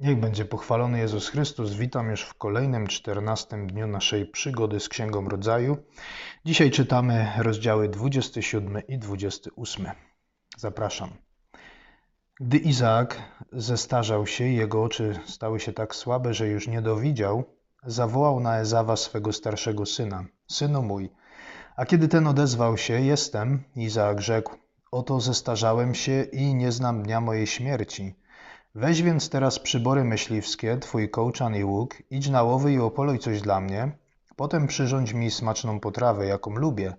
Niech będzie pochwalony Jezus Chrystus. Witam już w kolejnym, czternastym dniu naszej przygody z Księgą Rodzaju. Dzisiaj czytamy rozdziały 27 i 28. Zapraszam. Gdy Izaak zestarzał się i jego oczy stały się tak słabe, że już nie dowidział, zawołał na Ezawa swego starszego syna: Synu mój. A kiedy ten odezwał się: Jestem, Izaak rzekł: Oto zestarzałem się i nie znam dnia mojej śmierci. Weź więc teraz przybory myśliwskie, twój kołczan i łuk, idź na łowy i opoluj coś dla mnie. Potem przyrządź mi smaczną potrawę, jaką lubię.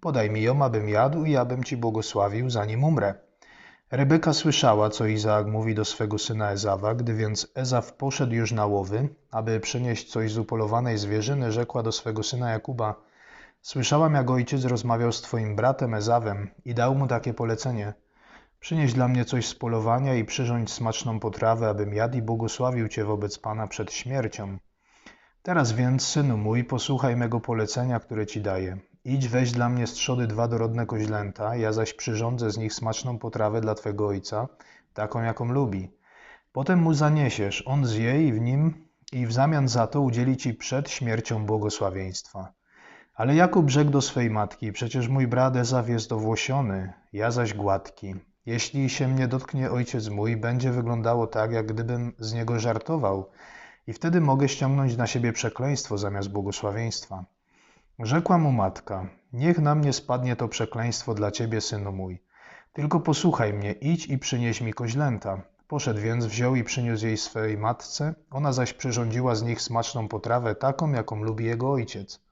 Podaj mi ją, abym jadł i abym ci błogosławił, zanim umrę. Rebeka słyszała, co Izaak mówi do swego syna Ezawa, gdy więc Ezaw poszedł już na łowy, aby przynieść coś z upolowanej zwierzyny, rzekła do swego syna Jakuba Słyszałam, jak ojciec rozmawiał z twoim bratem Ezawem i dał mu takie polecenie – Przynieś dla mnie coś z polowania i przyrządź smaczną potrawę, abym jadł i błogosławił Cię wobec Pana przed śmiercią. Teraz więc, synu mój, posłuchaj mego polecenia, które Ci daję. Idź, weź dla mnie z trzody dwa dorodne koźlęta, ja zaś przyrządzę z nich smaczną potrawę dla Twego ojca, taką, jaką lubi. Potem mu zaniesiesz, on zje i w nim i w zamian za to udzieli Ci przed śmiercią błogosławieństwa. Ale Jakub rzekł do swej matki, przecież mój brat Ezaw jest owłosiony, ja zaś gładki. Jeśli się mnie dotknie ojciec mój, będzie wyglądało tak, jak gdybym z niego żartował, i wtedy mogę ściągnąć na siebie przekleństwo zamiast błogosławieństwa. Rzekła mu matka: Niech na mnie spadnie to przekleństwo dla ciebie, synu mój. Tylko posłuchaj mnie, idź i przynieś mi koźlęta. Poszedł więc, wziął i przyniósł jej swej matce, ona zaś przyrządziła z nich smaczną potrawę, taką, jaką lubi jego ojciec.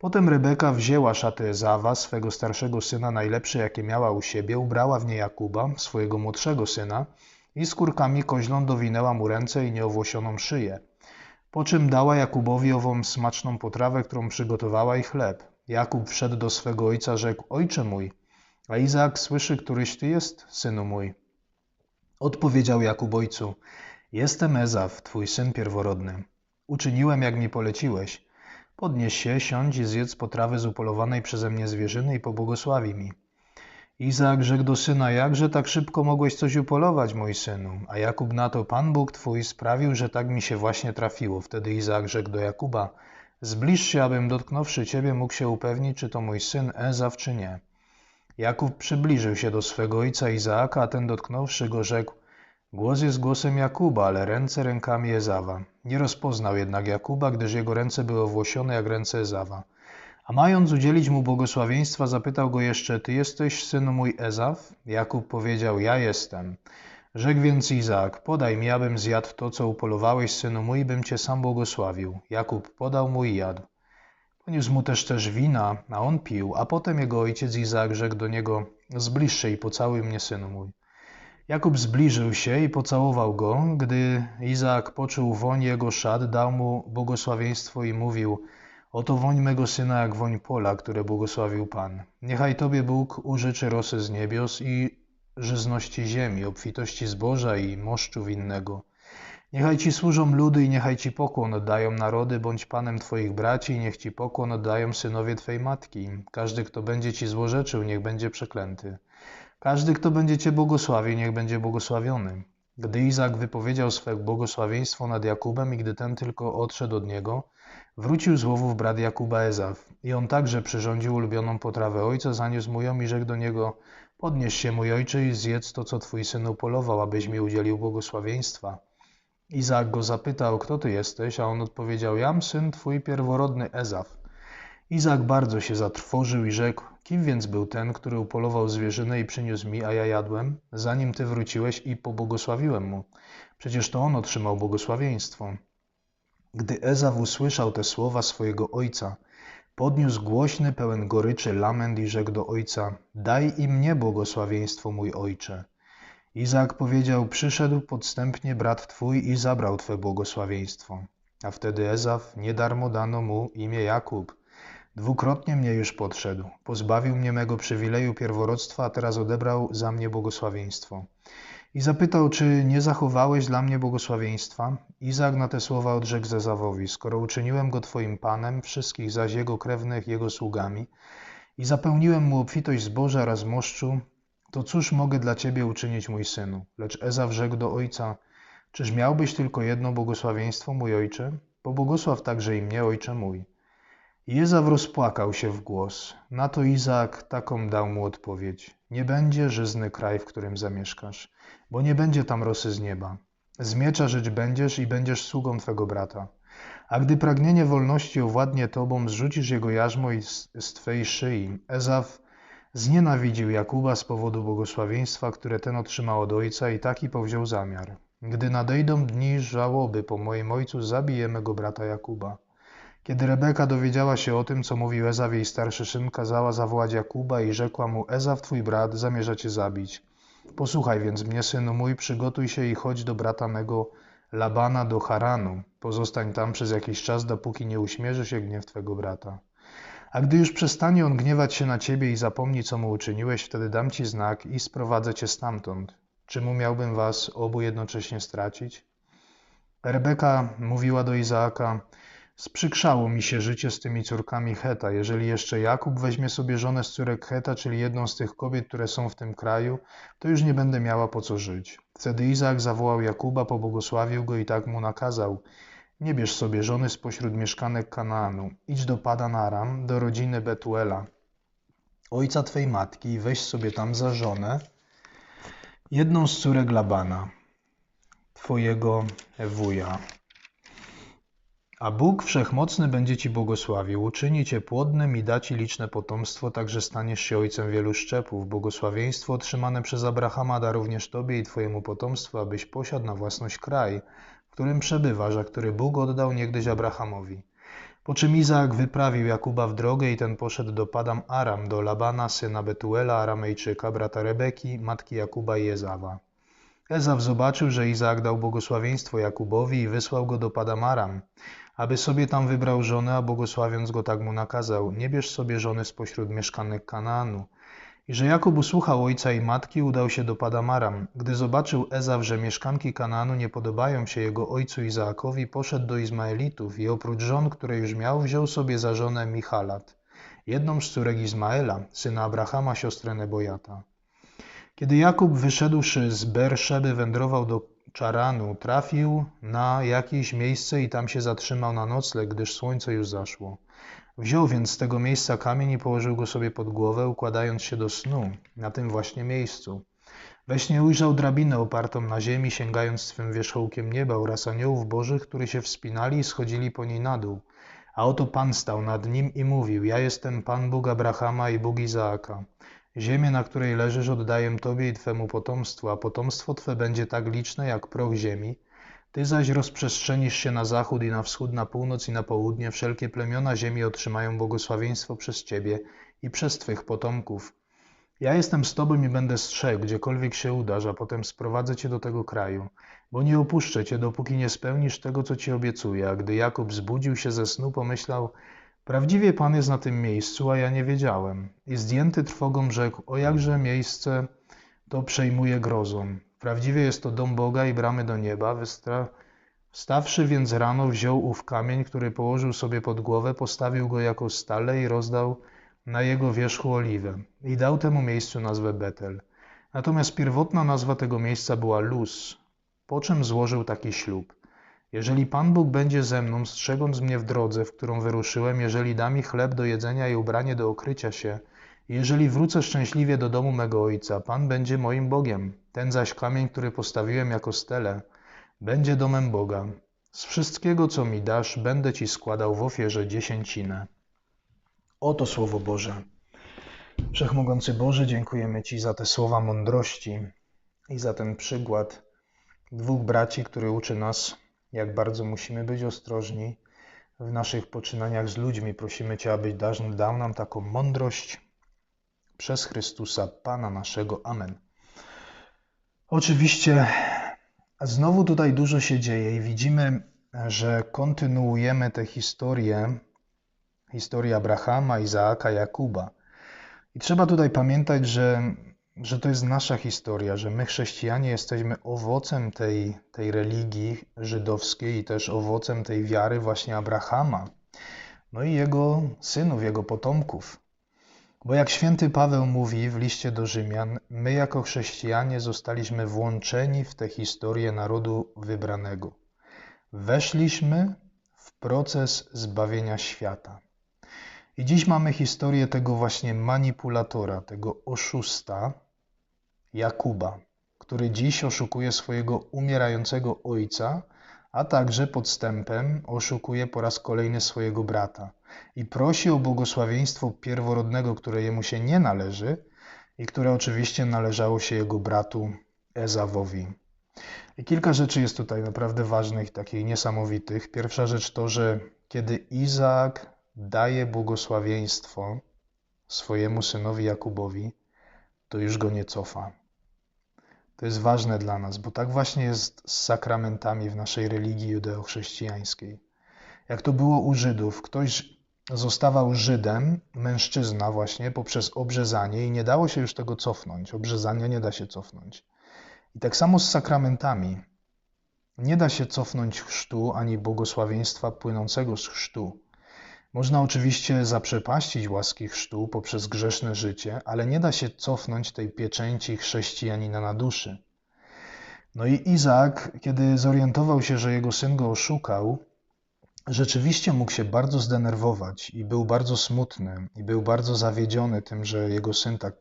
Potem Rebeka wzięła szaty Ezawa, swego starszego syna, najlepsze jakie miała u siebie, ubrała w nie Jakuba, swojego młodszego syna i skórkami koźlą dowinęła mu ręce i nieowłosioną szyję. Po czym dała Jakubowi ową smaczną potrawę, którą przygotowała i chleb. Jakub wszedł do swego ojca, rzekł, ojcze mój, a Izaak słyszy, któryś ty jest, synu mój. Odpowiedział Jakub ojcu, jestem Ezaw, twój syn pierworodny. Uczyniłem, jak mi poleciłeś. Podnieś się, siądź i zjedz potrawy z upolowanej przeze mnie zwierzyny i pobłogosławi mi. Izaak rzekł do syna, jakże tak szybko mogłeś coś upolować, mój synu? A Jakub na to, Pan Bóg twój sprawił, że tak mi się właśnie trafiło. Wtedy Izaak rzekł do Jakuba, zbliż się, abym dotknąwszy ciebie mógł się upewnić, czy to mój syn Ezaw, czy nie. Jakub przybliżył się do swego ojca Izaaka, a ten dotknąwszy go rzekł, Głos jest głosem Jakuba, ale ręce rękami Ezawa. Nie rozpoznał jednak Jakuba, gdyż jego ręce były owłosione jak ręce Ezawa. A mając udzielić mu błogosławieństwa, zapytał go jeszcze, Ty jesteś synu mój Ezaw? Jakub powiedział, Ja jestem. Rzekł więc Izaak, podaj mi, abym zjadł to, co upolowałeś, synu mój, bym cię sam błogosławił. Jakub podał mu i jadł. Poniósł mu też też wina, a on pił, a potem jego ojciec Izaak rzekł do niego, zbliż się i pocałuj mnie, synu mój. Jakub zbliżył się i pocałował go. Gdy Izaak poczuł woń jego szat, dał mu błogosławieństwo i mówił: Oto woń mego syna jak woń pola, które błogosławił Pan. Niechaj Tobie Bóg użyczy rosy z niebios i żyzności ziemi, obfitości zboża i moszczu winnego. Niechaj Ci służą ludy i niechaj Ci pokłon oddają narody, bądź Panem Twoich braci i niech Ci pokłon oddają synowie Twej matki. Każdy, kto będzie Ci złorzeczył, niech będzie przeklęty. Każdy, kto będzie Cię błogosławił, niech będzie błogosławiony. Gdy Izak wypowiedział swe błogosławieństwo nad Jakubem i gdy ten tylko odszedł od niego, wrócił z łowów brat Jakuba Ezaw. I on także przyrządził ulubioną potrawę ojca, zaniósł mu ją i rzekł do niego, podnieś się mój ojcze i zjedz to, co twój syn upolował, abyś mi udzielił błogosławieństwa. Izak go zapytał, kto ty jesteś, a on odpowiedział, jam syn twój pierworodny Ezaw. Izak bardzo się zatrwożył i rzekł, kim więc był ten, który upolował zwierzynę i przyniósł mi, a ja jadłem, zanim ty wróciłeś i pobłogosławiłem mu? Przecież to on otrzymał błogosławieństwo. Gdy Ezaw usłyszał te słowa swojego ojca, podniósł głośny, pełen goryczy lament i rzekł do ojca, daj i mnie błogosławieństwo, mój ojcze. Izak powiedział, przyszedł podstępnie brat twój i zabrał twe błogosławieństwo. A wtedy Ezaw, nie darmo dano mu imię Jakub, Dwukrotnie mnie już podszedł. Pozbawił mnie mego przywileju pierworództwa, a teraz odebrał za mnie błogosławieństwo. I zapytał, czy nie zachowałeś dla mnie błogosławieństwa? Izak na te słowa odrzekł Zezawowi, skoro uczyniłem go twoim panem, wszystkich zaś jego krewnych jego sługami i zapełniłem mu obfitość zboża oraz moszczu, to cóż mogę dla ciebie uczynić, mój synu? Lecz Ezaw rzekł do ojca, Czyż miałbyś tylko jedno błogosławieństwo, mój ojcze? Pobłogosław także i mnie, ojcze mój. I Ezaw rozpłakał się w głos. Na to Izaak taką dał mu odpowiedź. Nie będzie żyzny kraj, w którym zamieszkasz, bo nie będzie tam rosy z nieba. Z miecza żyć będziesz i będziesz sługą twego brata. A gdy pragnienie wolności owładnie tobą, zrzucisz jego jarzmo z, twej szyi. Ezaw znienawidził Jakuba z powodu błogosławieństwa, które ten otrzymał od ojca i taki powziął zamiar. Gdy nadejdą dni żałoby po moim ojcu, zabijemy go brata Jakuba. Kiedy Rebeka dowiedziała się o tym, co mówił Ezaw jej starszy syn, kazała zawołać Jakuba i rzekła mu, Ezaw twój brat zamierza cię zabić. Posłuchaj więc mnie, synu mój, przygotuj się i chodź do brata mego Labana do Haranu. Pozostań tam przez jakiś czas, dopóki nie uśmierzy się gniew twego brata. A gdy już przestanie on gniewać się na ciebie i zapomni, co mu uczyniłeś, wtedy dam ci znak i sprowadzę cię stamtąd. Czemu miałbym was obu jednocześnie stracić? Rebeka mówiła do Izaaka, Sprzykrzało mi się życie z tymi córkami Heta. Jeżeli jeszcze Jakub weźmie sobie żonę z córek Heta, czyli jedną z tych kobiet, które są w tym kraju, to już nie będę miała po co żyć. Wtedy Izaak zawołał Jakuba, pobłogosławił go i tak mu nakazał. Nie bierz sobie żony spośród mieszkanek Kanaanu. Idź do Padan Aram, do rodziny Betuela, ojca twej matki i weź sobie tam za żonę jedną z córek Labana, twojego wuja. A Bóg Wszechmocny będzie Ci błogosławił, uczyni Cię płodnym i da Ci liczne potomstwo, także staniesz się ojcem wielu szczepów. Błogosławieństwo otrzymane przez Abrahama da również Tobie i Twojemu potomstwu, abyś posiadł na własność kraj, w którym przebywasz, a który Bóg oddał niegdyś Abrahamowi. Po czym Izaak wyprawił Jakuba w drogę i ten poszedł do Padam Aram, do Labana, syna Betuela, Aramejczyka, brata Rebeki, matki Jakuba i Ezawa. Ezaw zobaczył, że Izaak dał błogosławieństwo Jakubowi i wysłał go do Padam Aram aby sobie tam wybrał żonę, a błogosławiąc go tak mu nakazał, nie bierz sobie żony spośród mieszkanek Kanaanu. I że Jakub usłuchał ojca i matki, udał się do Padamaram. Gdy zobaczył Ezaw, że mieszkanki Kanaanu nie podobają się jego ojcu Izaakowi, poszedł do Izmaelitów i oprócz żon, które już miał, wziął sobie za żonę Michalat, jedną z córek Izmaela, syna Abrahama, siostrę Nebojata. Kiedy Jakub wyszedłszy z Berszeby, wędrował do Czaranu trafił na jakieś miejsce i tam się zatrzymał na nocleg, gdyż słońce już zaszło. Wziął więc z tego miejsca kamień i położył go sobie pod głowę, układając się do snu, na tym właśnie miejscu. We śnie ujrzał drabinę opartą na ziemi, sięgając swym wierzchołkiem nieba oraz aniołów bożych, którzy się wspinali i schodzili po niej na dół. A oto Pan stał nad nim i mówił, ja jestem Pan Bóg Abrahama i Bóg Izaaka. Ziemię, na której leżysz, oddaję Tobie i Twemu potomstwu, a potomstwo Twe będzie tak liczne jak proch ziemi. Ty zaś rozprzestrzenisz się na zachód i na wschód, na północ i na południe. Wszelkie plemiona ziemi otrzymają błogosławieństwo przez Ciebie i przez Twych potomków. Ja jestem z Tobą i będę strzegł, gdziekolwiek się udasz, a potem sprowadzę Cię do tego kraju, bo nie opuszczę Cię, dopóki nie spełnisz tego, co Ci obiecuję. A gdy Jakub zbudził się ze snu, pomyślał, Prawdziwie Pan jest na tym miejscu, a ja nie wiedziałem. I zdjęty trwogą rzekł, o jakże miejsce to przejmuje grozą. Prawdziwie jest to dom Boga i bramy do nieba. Wstawszy więc rano, wziął ów kamień, który położył sobie pod głowę, postawił go jako stale i rozdał na jego wierzchu oliwę. I dał temu miejscu nazwę Betel. Natomiast pierwotna nazwa tego miejsca była Luz, po czym złożył taki ślub. Jeżeli Pan Bóg będzie ze mną, strzegąc mnie w drodze, w którą wyruszyłem, jeżeli da mi chleb do jedzenia i ubranie do okrycia się, jeżeli wrócę szczęśliwie do domu mego ojca, Pan będzie moim Bogiem. Ten zaś kamień, który postawiłem jako stele, będzie domem Boga. Z wszystkiego, co mi dasz, będę ci składał w ofierze dziesięcinę. Oto słowo Boże. Wszechmogący Boże, dziękujemy Ci za te słowa mądrości i za ten przykład dwóch braci, który uczy nas jak bardzo musimy być ostrożni w naszych poczynaniach z ludźmi. Prosimy Cię, abyś dał nam taką mądrość przez Chrystusa, Pana naszego. Amen. Oczywiście znowu tutaj dużo się dzieje i widzimy, że kontynuujemy tę historię, historię Abrahama, Izaaka, Jakuba. I trzeba tutaj pamiętać, że że to jest nasza historia, że my, chrześcijanie, jesteśmy owocem tej, tej religii żydowskiej i też owocem tej wiary właśnie Abrahama, no i jego synów, jego potomków. Bo jak święty Paweł mówi w liście do Rzymian, my jako chrześcijanie zostaliśmy włączeni w tę historię narodu wybranego. Weszliśmy w proces zbawienia świata. I dziś mamy historię tego właśnie manipulatora, tego oszusta, Jakuba, który dziś oszukuje swojego umierającego ojca, a także podstępem oszukuje po raz kolejny swojego brata i prosi o błogosławieństwo pierworodnego, które jemu się nie należy i które oczywiście należało się jego bratu Ezawowi. I kilka rzeczy jest tutaj naprawdę ważnych, takich niesamowitych. Pierwsza rzecz to, że kiedy Izaak daje błogosławieństwo swojemu synowi Jakubowi, to już go nie cofa. To jest ważne dla nas, bo tak właśnie jest z sakramentami w naszej religii judeochrześcijańskiej. Jak to było u Żydów, ktoś zostawał Żydem, mężczyzna właśnie, poprzez obrzezanie i nie dało się już tego cofnąć. Obrzezania nie da się cofnąć. I tak samo z sakramentami. Nie da się cofnąć chrztu ani błogosławieństwa płynącego z chrztu. Można oczywiście zaprzepaścić łaski chrztu poprzez grzeszne życie, ale nie da się cofnąć tej pieczęci chrześcijanina na duszy. No i Izaak, kiedy zorientował się, że jego syn go oszukał, rzeczywiście mógł się bardzo zdenerwować i był bardzo smutny i był bardzo zawiedziony tym, że jego syn tak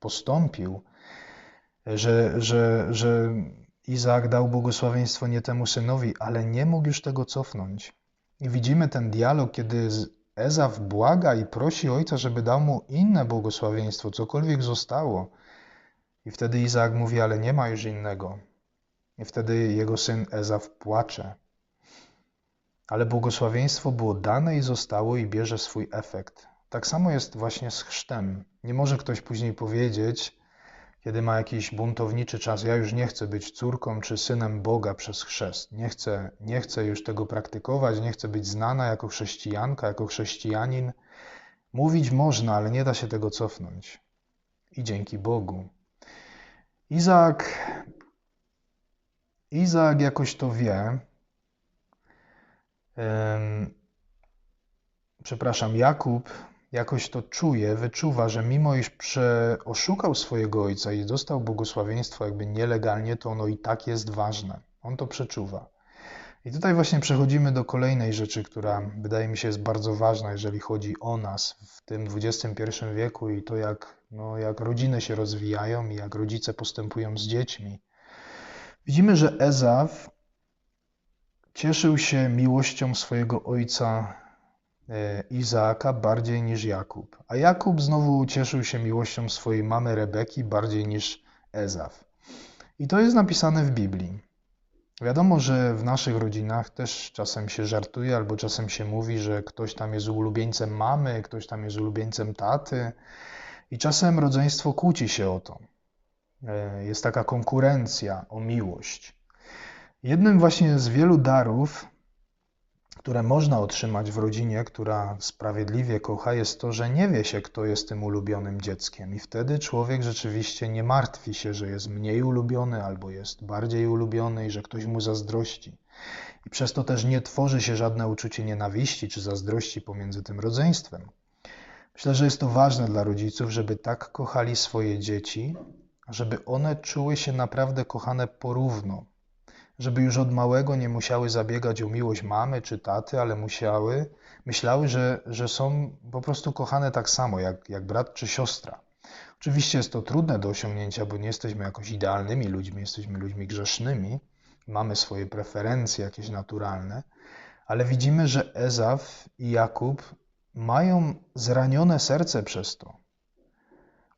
postąpił, że, że, że Izaak dał błogosławieństwo nie temu synowi, ale nie mógł już tego cofnąć. I widzimy ten dialog, kiedy Ezaw błaga i prosi ojca, żeby dał mu inne błogosławieństwo, cokolwiek zostało. I wtedy Izaak mówi, ale nie ma już innego. I wtedy jego syn Ezaw płacze. Ale błogosławieństwo było dane i zostało i bierze swój efekt. Tak samo jest właśnie z chrztem. Nie może ktoś później powiedzieć, kiedy ma jakiś buntowniczy czas, ja już nie chcę być córką czy synem Boga przez chrzest. Nie chcę, nie chcę już tego praktykować, nie chcę być znana jako chrześcijanka, jako chrześcijanin. Mówić można, ale nie da się tego cofnąć. I dzięki Bogu. Izaak, Izaak jakoś to wie. Przepraszam, Jakub jakoś to czuje, wyczuwa, że mimo iż oszukał swojego ojca i dostał błogosławieństwo jakby nielegalnie, to ono i tak jest ważne. On to przeczuwa. I tutaj właśnie przechodzimy do kolejnej rzeczy, która wydaje mi się jest bardzo ważna, jeżeli chodzi o nas w tym XXI wieku i to, jak, no, jak rodziny się rozwijają i jak rodzice postępują z dziećmi. Widzimy, że Ezaw cieszył się miłością swojego ojca Izaaka bardziej niż Jakub, a Jakub znowu cieszył się miłością swojej mamy Rebeki bardziej niż Ezaf. I to jest napisane w Biblii. Wiadomo, że w naszych rodzinach też czasem się żartuje, albo czasem się mówi, że ktoś tam jest ulubieńcem mamy, ktoś tam jest ulubieńcem taty, i czasem rodzeństwo kłóci się o to. E, jest taka konkurencja o miłość. Jednym właśnie z wielu darów, które można otrzymać w rodzinie, która sprawiedliwie kocha, jest to, że nie wie się, kto jest tym ulubionym dzieckiem. I wtedy człowiek rzeczywiście nie martwi się, że jest mniej ulubiony albo jest bardziej ulubiony i że ktoś mu zazdrości. I przez to też nie tworzy się żadne uczucie nienawiści czy zazdrości pomiędzy tym rodzeństwem. Myślę, że jest to ważne dla rodziców, żeby tak kochali swoje dzieci, żeby one czuły się naprawdę kochane porówno, żeby już od małego nie musiały zabiegać o miłość mamy czy taty, ale musiały, myślały, że, że są po prostu kochane tak samo jak, jak brat czy siostra. Oczywiście jest to trudne do osiągnięcia, bo nie jesteśmy jakoś idealnymi ludźmi, jesteśmy ludźmi grzesznymi, mamy swoje preferencje jakieś naturalne, ale widzimy, że Ezaf i Jakub mają zranione serce przez to.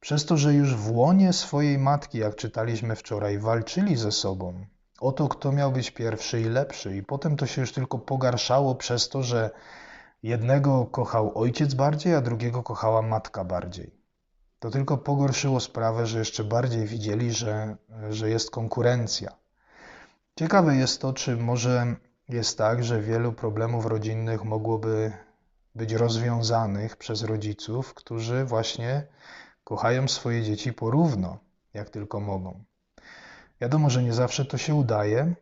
Przez to, że już w łonie swojej matki, jak czytaliśmy wczoraj, walczyli ze sobą, o to, kto miał być pierwszy i lepszy. I potem to się już tylko pogarszało przez to, że jednego kochał ojciec bardziej, a drugiego kochała matka bardziej. To tylko pogorszyło sprawę, że jeszcze bardziej widzieli, że, że jest konkurencja. Ciekawe jest to, czy może jest tak, że wielu problemów rodzinnych mogłoby być rozwiązanych przez rodziców, którzy właśnie kochają swoje dzieci porówno, jak tylko mogą. Wiadomo, że nie zawsze to się udaje,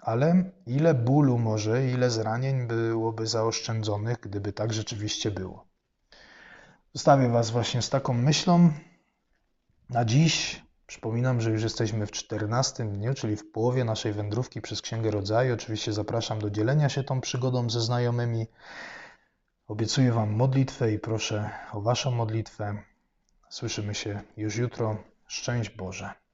ale ile bólu może, ile zranień byłoby zaoszczędzonych, gdyby tak rzeczywiście było. Zostawię Was właśnie z taką myślą. Na dziś przypominam, że już jesteśmy w 14 dniu, czyli w połowie naszej wędrówki przez Księgę Rodzaju. Oczywiście zapraszam do dzielenia się tą przygodą ze znajomymi. Obiecuję Wam modlitwę i proszę o Waszą modlitwę. Słyszymy się już jutro. Szczęść Boże.